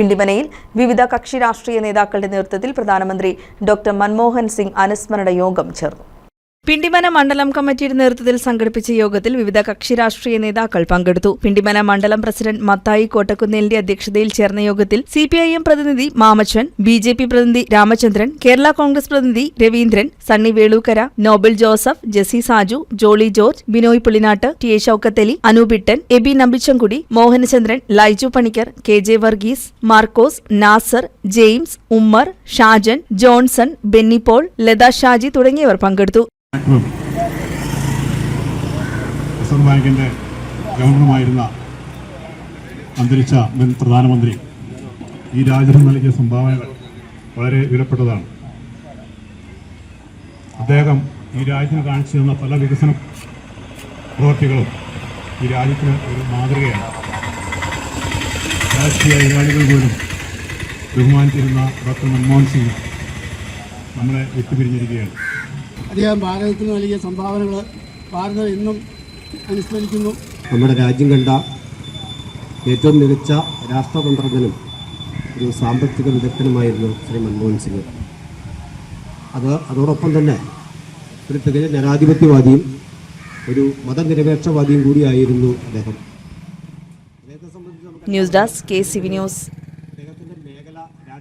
പിണ്ടിമനയിൽ വിവിധ കക്ഷി രാഷ്ട്രീയ നേതാക്കളുടെ നേതൃത്വത്തിൽ പ്രധാനമന്ത്രി ഡോക്ടർ മൻമോഹൻ സിംഗ് അനുസ്മരണ യോഗം ചേർന്നു. പിണ്ടിമന മണ്ഡലം കമ്മിറ്റിയുടെ നേതൃത്വത്തിൽ സംഘടിപ്പിച്ച യോഗത്തിൽ വിവിധ കക്ഷി രാഷ്ട്രീയ നേതാക്കൾ പങ്കെടുത്തു. പിണ്ടിമന മണ്ഡലം പ്രസിഡന്റ് മത്തായി കോട്ടക്കുന്നേലിന്റെ അധ്യക്ഷതയിൽ ചേർന്ന യോഗത്തിൽ സിപിഐഎം പ്രതിനിധി മാമച്ചൻ ബി ജെ പി പ്രതിനിധി രാമചന്ദ്രൻ കേരള കോൺഗ്രസ് പ്രതിനിധി Raveendran Sunny Velookkara Nobel Joseph Jessy Saju Jolly George Binoy Pulinattu T A Shoukathali Anoopittan Eby Nambichankudi Mohanachandran Laiju Panicker K J Varghese Markose Nasar James Ummer Shajan Johnson Benny Paul Latha Shaji തുടങ്ങിയവർ പങ്കെടുത്തു. Reserve ബാങ്കിന്റെ ഗവർണറുമായിരുന്ന അന്തരിച്ച മുൻ പ്രധാനമന്ത്രി ഈ രാജ്യത്തിന് നൽകിയ സംഭാവനകൾ വളരെ വിലപ്പെട്ടതാണ്. അദ്ദേഹം ഈ രാജ്യത്തിന് കാണിച്ചു തന്ന പല വികസന പ്രവർത്തികളും ഈ രാജ്യത്തിന് ഒരു മാതൃകയാണ്. രാഷ്ട്രീയ എതിരാളികൾ പോലും ബഹുമാനിച്ചിരുന്ന ഡോക്ടർ മൻമോഹൻ സിംഗ് നമ്മളെ വിട്ടുപിരിഞ്ഞിരിക്കുകയാണ്. അദ്ദേഹം ഭാരതത്തിന് നൽകിയ സംഭാവനകൾ ഭാരതം എന്നും അനുസ്മരിക്കുന്നു. നമ്മുടെ രാജ്യം കണ്ട ഏറ്റവും മികച്ച രാഷ്ട്രതന്ത്രജ്ഞനും ഒരു സാമ്പത്തിക വിദഗ്ധനുമായിരുന്നു ശ്രീ മൻമോഹൻ സിംഗ്. അത് അതോടൊപ്പം തന്നെ ഒരു തികഞ്ഞ ജനാധിപത്യവാദിയും ഒരു മതനിരപേക്ഷവാദിയും കൂടിയായിരുന്നു അദ്ദേഹം. News desk K C V news.